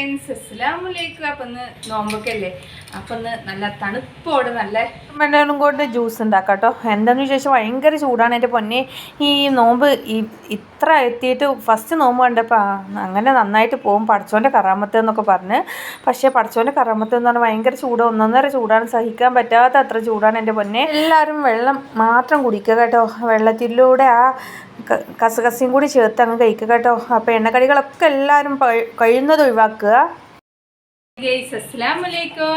അസ്സലാമലൈക്കും അപ്പം നല്ല തണുപ്പോട് നല്ല ജ്യൂസ് ഉണ്ടാക്കാം കേട്ടോ എന്താണെന്ന് വിശേഷം? ഭയങ്കര ചൂടാണ്. എന്റെ പൊന്നെ ഈ നോമ്പ് ഈ ഇത്ര എത്തിയിട്ട് ഫസ്റ്റ് നോമ്പ് കണ്ടപ്പോൾ അങ്ങനെ നന്നായിട്ട് പോകും പടച്ചോന്റെ കറാമത്ത് എന്നൊക്കെ പറഞ്ഞ്. പക്ഷേ പടച്ചോന്റെ കറാമത്ത് എന്ന് പറഞ്ഞാൽ ഭയങ്കര ചൂട്. ഒന്നൊന്നര ചൂടാണ്. സഹിക്കാൻ പറ്റാത്ത അത്ര ചൂടാണ് എന്റെ പൊന്നെ. എല്ലാവരും വെള്ളം മാത്രം കുടിക്കുക കേട്ടോ വെള്ളത്തിലൂടെ ആ കസകസയും കൂടി ചേർത്ത് അങ്ങ് കഴിക്കുക കേട്ടോ അപ്പോൾ എണ്ണക്കടികളൊക്കെ എല്ലാവരും കഴിയുന്നത് ഒഴിവാക്കുക.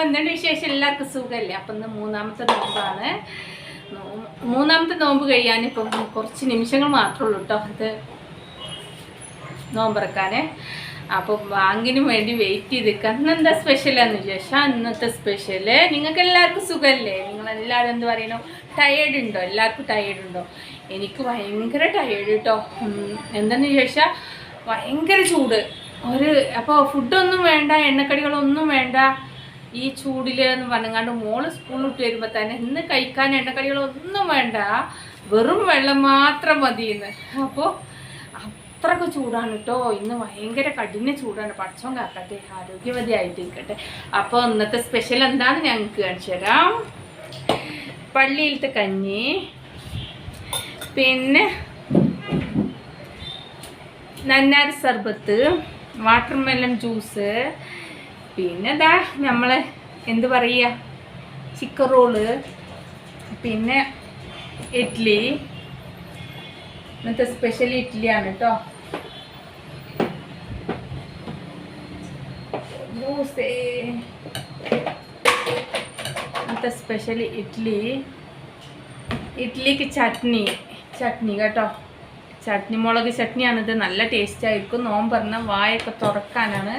എന്തുണ്ട് വിശേഷം? എല്ലാവർക്കും സുഖമല്ലേ അപ്പം മൂന്നാമത്തെ നോമ്പാണ്. മൂന്നാമത്തെ നോമ്പ് കഴിയാൻ ഇപ്പം കുറച്ച് നിമിഷങ്ങൾ മാത്രമേ ഉള്ളൂ കേട്ടോ അത് നോമ്പറക്കാന്. അപ്പോൾ ബാങ്കിന് വേണ്ടി വെയിറ്റ് ചെയ്ത് നിൽക്കുക ഇന്ന് എന്താ സ്പെഷ്യലാന്ന് ചോദിച്ചാൽ അന്നത്തെ സ്പെഷ്യൽ നിങ്ങൾക്ക് എല്ലാവർക്കും സുഖമല്ലേ നിങ്ങൾ എല്ലാവരും എന്ത് പറയണോ? ടയേർഡ് ഉണ്ടോ? എല്ലാവർക്കും ടയേർഡ് ഉണ്ടോ? എനിക്ക് ഭയങ്കര ടയേർഡ് കേട്ടോ എന്താണെന്ന് ചോദിച്ചാൽ ഭയങ്കര ചൂട്. ഒരു അപ്പോൾ ഫുഡൊന്നും വേണ്ട എണ്ണക്കടികളൊന്നും വേണ്ട. ഈ ചൂടിൽ എന്ന് പറഞ്ഞങ്ങാണ്ട് മോൾ സ്കൂളിൽ വിട്ട് വരുമ്പോൾ തന്നെ ഇന്ന് കഴിക്കാൻ എണ്ണക്കടികളൊന്നും വേണ്ട. വെറും വെള്ളം മാത്രം മതിയെന്ന്. അപ്പോൾ അത്രയ്ക്ക് ചൂടാണ് കേട്ടോ ഇന്ന് ഭയങ്കര കഠിന ചൂടാണ്. പടച്ചോൻ കാക്കട്ടെ ആരോഗ്യവതി ആയിട്ടിരിക്കട്ടെ. അപ്പോൾ ഇന്നത്തെ സ്പെഷ്യൽ എന്താണെന്ന് ഞങ്ങൾക്ക് കാണിച്ചു തരാം. പള്ളിയിലത്തെ കഞ്ഞി. പിന്നെ നന്നാർ സർബത്ത്. Water melon juice. പിന്നെ ദാ നമ്മൾ എന്ത് പറയുക ചിക്കൻ റോൾ. പിന്നെ ഇഡ്ഡലി ഇന്നത്തെ സ്പെഷ്യൽ ഇഡ്ഡലിയാണ് കേട്ടോ ജ്യൂസേ ഇന്നത്തെ സ്പെഷ്യൽ ഇഡ്ഡലി ഇഡ്ഡലിക്ക് ചട്നി. ചട്നി കേട്ടോ. ചട്നി മുളക് ചട്നിയാണിത് നല്ല ടേസ്റ്റ് ആയിരിക്കും. നോമ്പ് പറഞ്ഞ വായൊക്കെ തുറക്കാനാണ്.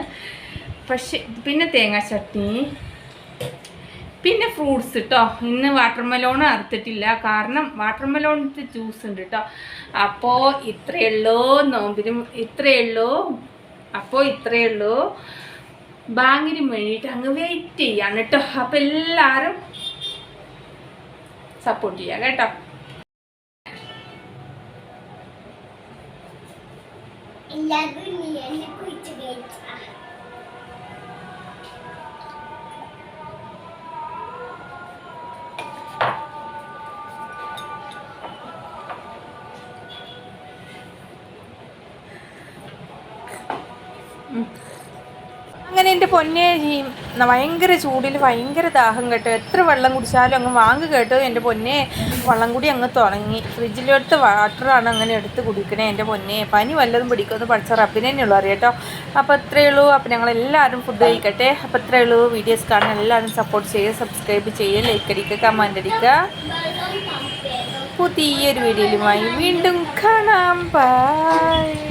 പക്ഷെ പിന്നെ തേങ്ങാ ചട്നി. പിന്നെ ഫ്രൂട്ട്സ് കേട്ടോ ഇന്ന് വാട്ടർ മെലോൺ അറുത്തിട്ടില്ല. കാരണം വാട്ടർ മെലോണിന്റെ ജ്യൂസ് ഉണ്ട് കേട്ടോ അപ്പോൾ ഇത്രയേ ഉള്ളൂ നോമ്പിനും. ഇത്രയേ ഉള്ളൂ അപ്പോൾ ഇത്രയേ ഉള്ളൂ ബാങ്കിന് വേണ്ടിയിട്ട് അങ്ങ് വെയിറ്റ് ചെയ്യാണ് കേട്ടോ അപ്പോൾ എല്ലാവരും സപ്പോർട്ട് ചെയ്യുക കേട്ടോ. എല്ലാവരും നീ എന്നെ കുറിച്ച് കേട്ടാ അങ്ങനെ എന്റെ പൊന്നെ ഈ ഭയങ്കര ചൂടിൽ ഭയങ്കര ദാഹം കേട്ടോ എത്ര വെള്ളം കുടിച്ചാലും അങ്ങ് വാങ്ങ് കേട്ടോ എന്റെ പൊന്നെ. വെള്ളം കൂടി അങ്ങ് തുടങ്ങി. ഫ്രിഡ്ജിലെടുത്ത് വാട്ടറാണ് അങ്ങനെ എടുത്ത് കുടിക്കണേ എന്റെ പൊന്നെ. പനി വല്ലതും പിടിക്കുമെന്ന് പഠിച്ച റബ്ബിനെ തന്നെയുള്ളൂ അറിയാട്ടോ. അപ്പോൾ ഇത്രയേ ഉള്ളൂ. ഞങ്ങൾ എല്ലാവരും ഫുഡ് കഴിക്കട്ടെ. അപ്പോൾ ഇത്രയേ ഉള്ളൂ വീഡിയോസ് കാണാൻ. എല്ലാവരും സപ്പോർട്ട് ചെയ്യുക സബ്സ്ക്രൈബ് ചെയ്യുക ലൈക്ക് അടിക്കുക കമന്റ് അടിക്കുക. പുതിയൊരു വീഡിയോയിലുമായി വീണ്ടും കാണാം. ബൈ